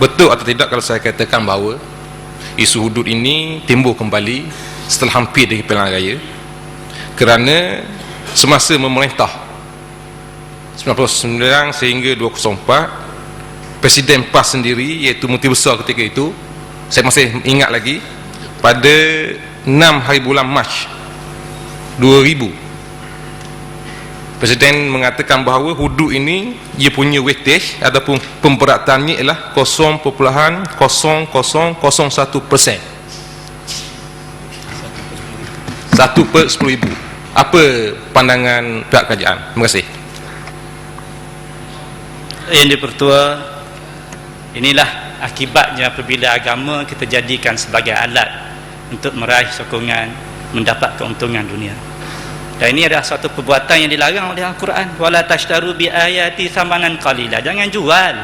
betul atau tidak kalau saya katakan bahawa isu hudud ini timbul kembali setelah hampir dari pilihan raya? Kerana semasa memerintah 99 sehingga 204 Presiden PAS sendiri iaitu Menteri Besar ketika itu saya masih ingat lagi pada 6 hari bulan Mac 2000 Presiden mengatakan bahawa hudud ini ia punya weightage ataupun pemberatannya ialah 0.0001% satu per 10 ribu. Apa pandangan pihak kerajaan? Terima kasih. Yang dipertua Inilah akibatnya apabila agama kita jadikan sebagai alat Untuk meraih sokongan Mendapat keuntungan dunia Dan ini adalah satu perbuatan yang dilarang oleh Al-Quran. Wala tashtaru bi ayati thamanan qalila. Jangan jual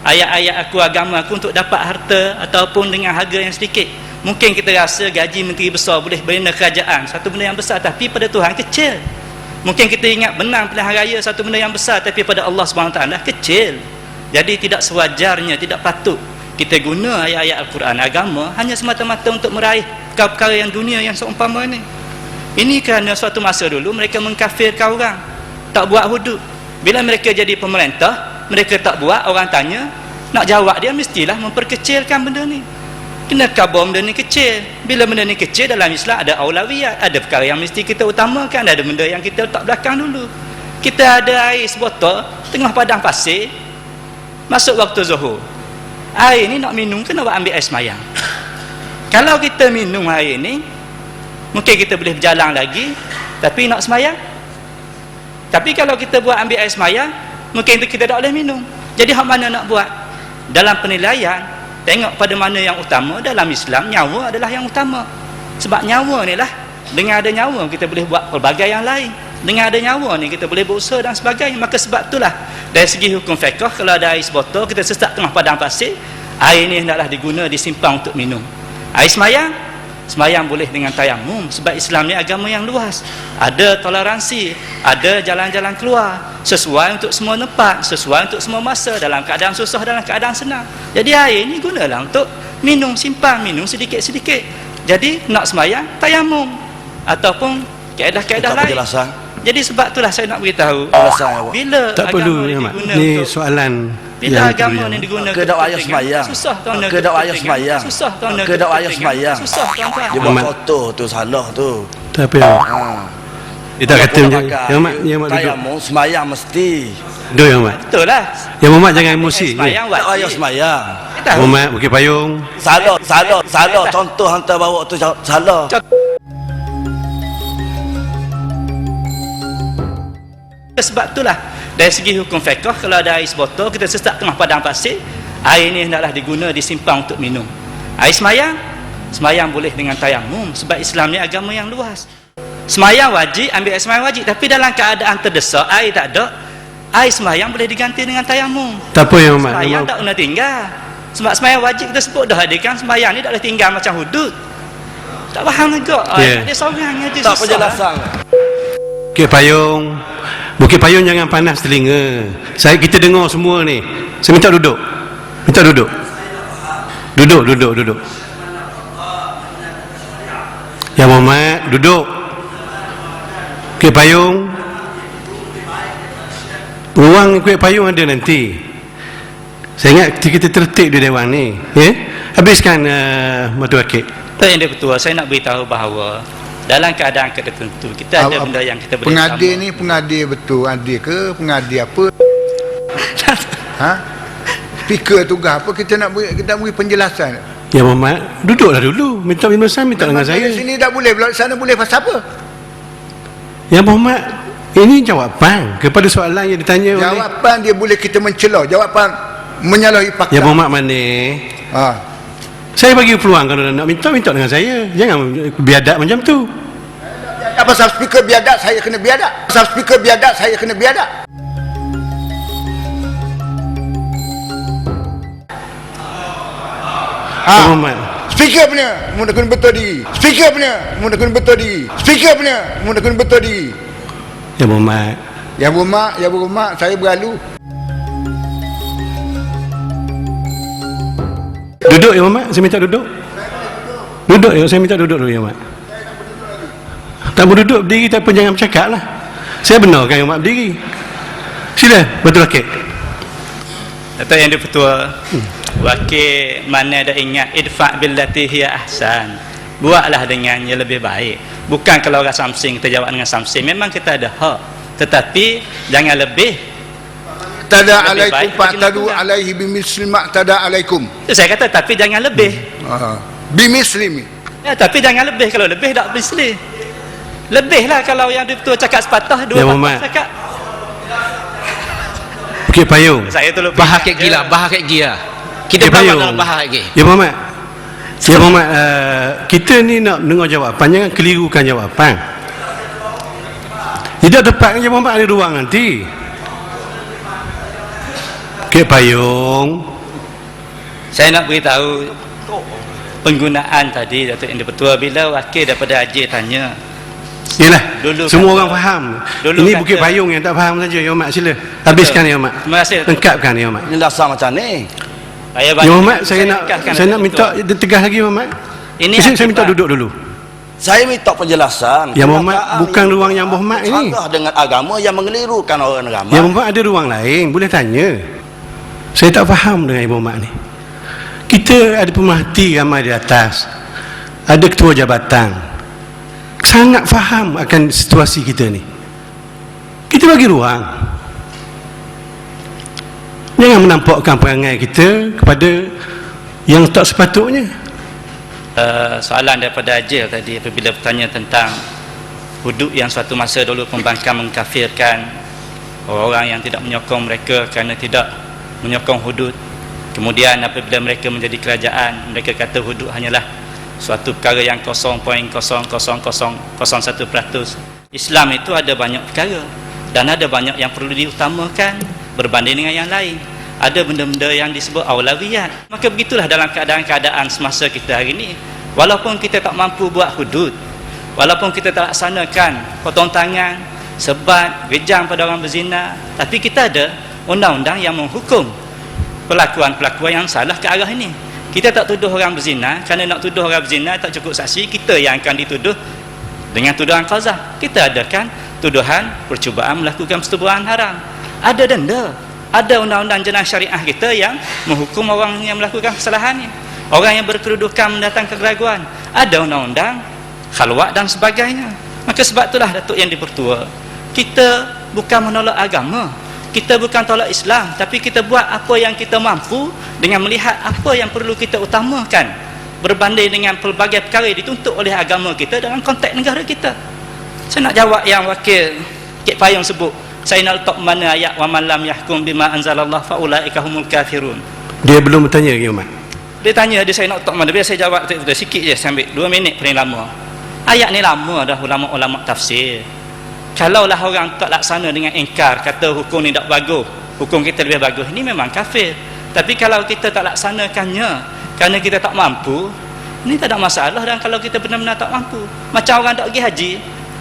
ayat-ayat aku agama aku untuk dapat harta Ataupun dengan harga yang sedikit. Mungkin kita rasa gaji menteri besar boleh benda kerajaan Satu benda yang besar tapi pada Tuhan kecil. Mungkin kita ingat menang pilihan raya satu benda yang besar tapi pada Allah SWT kecil. Jadi tidak sewajarnya, tidak patut kita guna ayat-ayat Al-Quran. Agama hanya semata-mata untuk meraih perkara yang dunia yang seumpama ini. Ini kerana suatu masa dulu mereka mengkafirkan orang. Tak buat hudud. Bila mereka jadi pemerintah, mereka tak buat, orang tanya, nak jawab dia mestilah memperkecilkan benda ni. Kena kabar benda ni kecil. Bila benda ni kecil dalam Islam ada aulawiyat, ada perkara yang mesti kita utamakan, ada benda yang kita letak belakang dulu. Kita ada air sebotol tengah padang pasir. Masuk waktu Zuhur. Air ni nak minum kena buat ambil air semayang. Kalau kita minum air ni mungkin kita boleh berjalan lagi tapi nak semayang. Tapi kalau kita buat ambil air semayang, mungkin itu kita tak boleh minum. Jadi hak mana nak buat? Dalam penilaian Tengok pada mana yang utama dalam Islam nyawa adalah yang utama. Sebab nyawa ni lah dengan ada nyawa kita boleh buat pelbagai yang lain. Dengan ada nyawa ni kita boleh berusaha dan sebagainya. Maka sebab itulah dari segi hukum fiqh kalau ada air sebotol kita sesak tengah padang pasir, air ni hendaklah diguna disimpan untuk minum. Air semayang semayang boleh dengan tayamum sebab Islam ni agama yang luas. Ada toleransi ada jalan-jalan keluar. Sesuai untuk semua tempat sesuai untuk semua masa dalam keadaan susah dalam keadaan senang. Jadi air ni gunalah untuk minum simpan minum sedikit-sedikit. Jadi nak semayang tayamum. Ataupun keadaan-keadaan lain. penjelasan jadi sebab itulah saya nak beritahu ya, bila Tak agama perlu ni ya, diguna Ni soalan bila yang agama perlu ni digunakan Ke dakwah ayat semayang. Susah tuan Ke dakwah ayat semayang. Susah tuan Ke dakwah ayat semayang. Susah tuan-tuan. Dia buat Ahmad. kotor tu salah tu. Tak apa. Ya. Ha. Dia tak kata Kalau macam Yang Mat, yang Mat duduk. Tayamum semayang mesti. Duduk yang Mat. Betul lah. Yang Muhammad jangan emosi. Ayat wajib. Kita tahu. Muhammad Bukit Payung. Salah, salah, salah. Contoh hantar bawa tu salah. Sebab itulah dari segi hukum fiqh kalau ada air sebotol kita sesak tengah padang pasir air ni hendaklah diguna disimpan untuk minum air semayang semayang boleh dengan tayamum sebab Islam ni agama yang luas semayang wajib ambil air semayang wajib tapi dalam keadaan terdesak air tak ada air semayang boleh diganti dengan tayamum Tak apa yang Muhammad. semayang Yang tak kena tinggal sebab semayang wajib kita sebut dah hadirkan semayang ni tak boleh tinggal macam hudud tak faham juga yeah. dia seorang aja Tak susah. penjelasan. Bukit Payung. Bukit Payung jangan panas telinga. Saya kita dengar semua ni. Saya minta duduk. Minta duduk. Duduk, duduk, duduk. Ya Muhammad, duduk. Bukit Payung. Ruang Bukit Payung ada nanti. Saya ingat kita tertib di dewan ni. Ya? Habiskan uh, Matu Akik. Tuan Yang Di-Pertua, saya nak beritahu bahawa dalam keadaan tertentu. Kita ada benda yang kita boleh pengadir sama. ni pengadir betul adir ke pengadir apa? Ha? Speaker tugas apa? Kita nak beri, kita nak beri penjelasan. Ya Muhammad, duduklah dulu. Minta penjelasan, minta dengan saya. Di sini tak boleh? Pula di sana boleh pasal apa? Ya Muhammad, ini jawapan kepada soalan yang ditanya oleh jawapan dia boleh kita mencela jawapan menyalahi fakta. Ya Muhammad mana? ha Saya bagi peluang kalau nak minta minta dengan saya. Jangan biadab macam tu. biadab pasal speaker biadab saya kena biadab pasal speaker biadab saya kena biadab Ya ha Muhammad. speaker punya mu nak kena betul diri speaker punya mu nak kena betul diri speaker punya mu nak kena betul diri Ya Muhammad. Ya bermak, ya bermak, saya berlalu. Duduk ya Muhammad, saya minta duduk. Duduk ya, saya minta duduk dulu ya Muhammad. Tak mau duduk berdiri tapi jangan bercakap lah. Saya benarkan ya Muhammad berdiri. Sila, betul lagi. Datuk Yang Dipertua Wakil mana ada ingat Idfa' billati hiya ahsan Buatlah dengan yang lebih baik Bukan kalau orang samsing kita jawab dengan samsing Memang kita ada hak Tetapi jangan lebih tada Lebih alaikum baik fa kita tadu lakukan. alaihi bimisli ma tada alaikum Itu saya kata tapi jangan lebih ha bimisli ya, Tapi jangan lebih Kalau lebih tak bersih Lebih lah kalau yang Dipertua cakap sepatah Dua Ya, patah cakap Bukit Payung. Saya tu lupa Bahar kek gila, bahar kek gila. Kita Bukit bawa Payung. dalam kek. Ya Muhammad. Ya Muhammad, uh, kita ni nak dengar jawapan, jangan kelirukan jawapan. Tidak tepat kan Muhammad ada ruang nanti. Bukit Payung. Saya nak beritahu penggunaan tadi Datuk Yang Dipertua bila wakil daripada Haji tanya Yalah, Dulu semua kata- orang faham. dulu Ini kata- Bukit Payung yang tak faham saja ya Muhammad. Sila. Habiskan ya Muhammad. Terima kasih Datuk. Lengkapkan ya Muhammad. Ini dasar macam ni. Saya Ya bagi- Muhammad, saya nak ingkaskan saya nak minta tegas lagi Muhammad. Ini saya, saya minta duduk dulu. Saya minta penjelasan. Ya, Muhammad, bukan yang ruang yang berhormat ini. Salah dengan agama yang mengelirukan orang agama. Ya Muhammad ada ruang lain, boleh tanya. Saya tak faham dengan Ibu Muhammad ni. Kita ada pemerhati ramai di atas. Ada ketua jabatan. Sangat faham akan situasi kita ni. Kita bagi ruang. Jangan menampakkan perangai kita kepada yang tak sepatutnya. uh, soalan daripada Ajil tadi apabila bertanya tentang hudud yang suatu masa dulu pembangkang mengkafirkan orang-orang yang tidak menyokong mereka kerana tidak menyokong hudud. Kemudian apabila mereka menjadi kerajaan mereka kata hudud hanyalah suatu perkara yang 0.00001% Islam itu ada banyak perkara dan ada banyak yang perlu diutamakan berbanding dengan yang lain. Ada benda-benda yang disebut awlawiyat maka begitulah dalam keadaan-keadaan semasa kita hari ini. Walaupun kita tak mampu buat hudud walaupun kita tak laksanakan potong tangan sebat, gejang pada orang berzina tapi kita ada undang-undang yang menghukum pelakuan-pelakuan yang salah ke arah ini. Kita tak tuduh orang berzina. Kerana nak tuduh orang berzina tak cukup saksi. Kita yang akan dituduh dengan tuduhan qazah kita adakan tuduhan percubaan melakukan persetubuhan haram. Ada denda. Ada undang-undang jenayah syariah kita yang menghukum orang yang melakukan kesalahan ni orang yang berkedudukan mendatangkan keraguan. Ada undang-undang khalwat dan sebagainya. Maka sebab itulah Datuk yang dipertua kita bukan menolak agama kita bukan tolak Islam tapi kita buat apa yang kita mampu dengan melihat apa yang perlu kita utamakan berbanding dengan pelbagai perkara yang dituntut oleh agama kita dalam konteks negara kita. Saya nak jawab yang wakil Cik Payung sebut saya nak letak mana ayat wa man lam yahkum bima anzalallah fa ulaika humul kafirun. Dia belum bertanya lagi Muhammad. dia tanya dia saya nak letak mana? Biar saya jawab betul-betul sikit je saya ambil 2 minit paling lama. Ayat ni lama dah ulama-ulama tafsir kalaulah orang tak laksana dengan ingkar kata hukum ni tak bagus hukum kita lebih bagus. Ini memang kafir. Tapi kalau kita tak laksanakannya kerana kita tak mampu ini tak ada masalah dan kalau kita benar-benar tak mampu. Macam orang tak pergi haji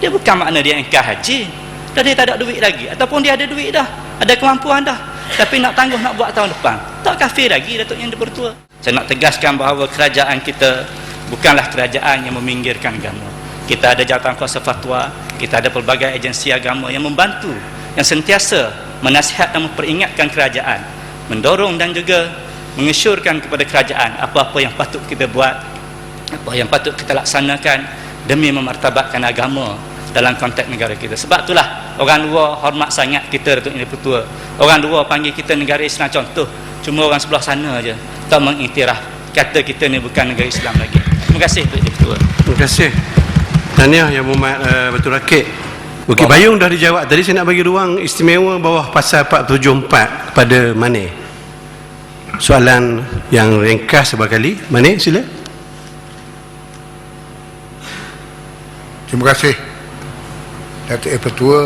dia bukan makna dia ingkar haji. Dan dia tak ada duit lagi ataupun dia ada duit dah ada kemampuan dah. Tapi nak tangguh nak buat tahun depan tak kafir lagi Datuk Yang Dipertua saya nak tegaskan bahawa kerajaan kita bukanlah kerajaan yang meminggirkan agama kita ada jawatan kuasa fatwa kita ada pelbagai agensi agama yang membantu yang sentiasa menasihat dan memperingatkan kerajaan mendorong dan juga mengesyorkan kepada kerajaan apa-apa yang patut kita buat apa yang patut kita laksanakan demi memartabatkan agama dalam konteks negara kita. Sebab itulah orang luar hormat sangat kita Datuk Yang Dipertua orang luar panggil kita negara Islam. Contoh cuma orang sebelah sana aja tak mengiktiraf kata kita ni bukan negara Islam lagi. Terima kasih Datuk Yang Dipertua Terima kasih. Tahniah yang Muhammad uh, Betul Rakit. Bukit Bayung dah dijawab. Tadi saya nak bagi ruang istimewa bawah pasal 474 kepada Mane. Soalan yang ringkas sebarkali. Mane sila. Terima kasih. Datuk Yang Pertua.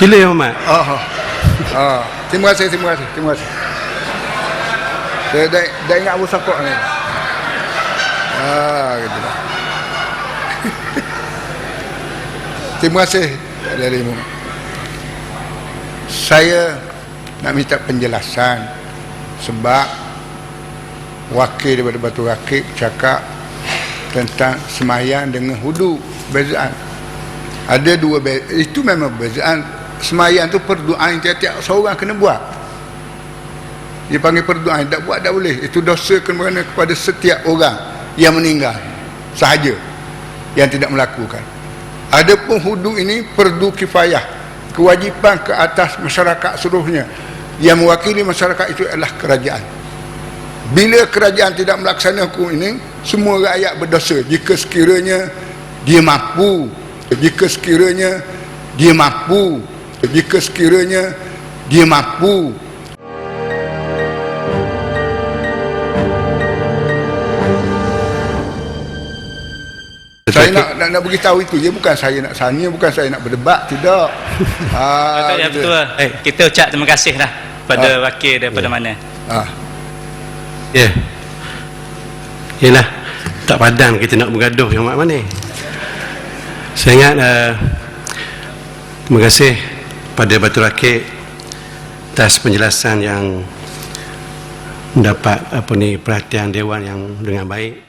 Sila ya Muhammad. Ah, ah. ah. Terima kasih, terima kasih, terima kasih. Saya dah, dah ingat Abu Sakok ni. Ah, gitu. terima kasih dari Muhammad. saya nak minta penjelasan sebab wakil daripada Batu Rakit cakap tentang semayang dengan hudu bezaan ada dua be- itu memang bezaan semayang tu perdoaan tiap-tiap seorang kena buat dia panggil perdoaan tak buat tak boleh. Itu dosa kena kepada setiap orang yang meninggal. Sahaja yang tidak melakukan. Adapun hudu ini perdu kifayah. Kewajipan ke atas masyarakat seluruhnya. Yang mewakili masyarakat itu adalah kerajaan. Bila kerajaan tidak melaksanakan ini semua rakyat berdosa. Jika sekiranya dia mampu jika sekiranya dia mampu jika sekiranya dia mampu saya nak, nak nak beritahu itu je bukan saya nak sanya bukan saya nak berdebat tidak ah, ya, gitu. betul lah. Eh, kita ucap terima kasih lah pada wakil daripada mana ah. Ya. Yalah, tak padan kita nak bergaduh yang mana. Saya ingat uh, terima kasih pada Batu Rakit atas penjelasan yang mendapat apa ni perhatian dewan yang dengan baik.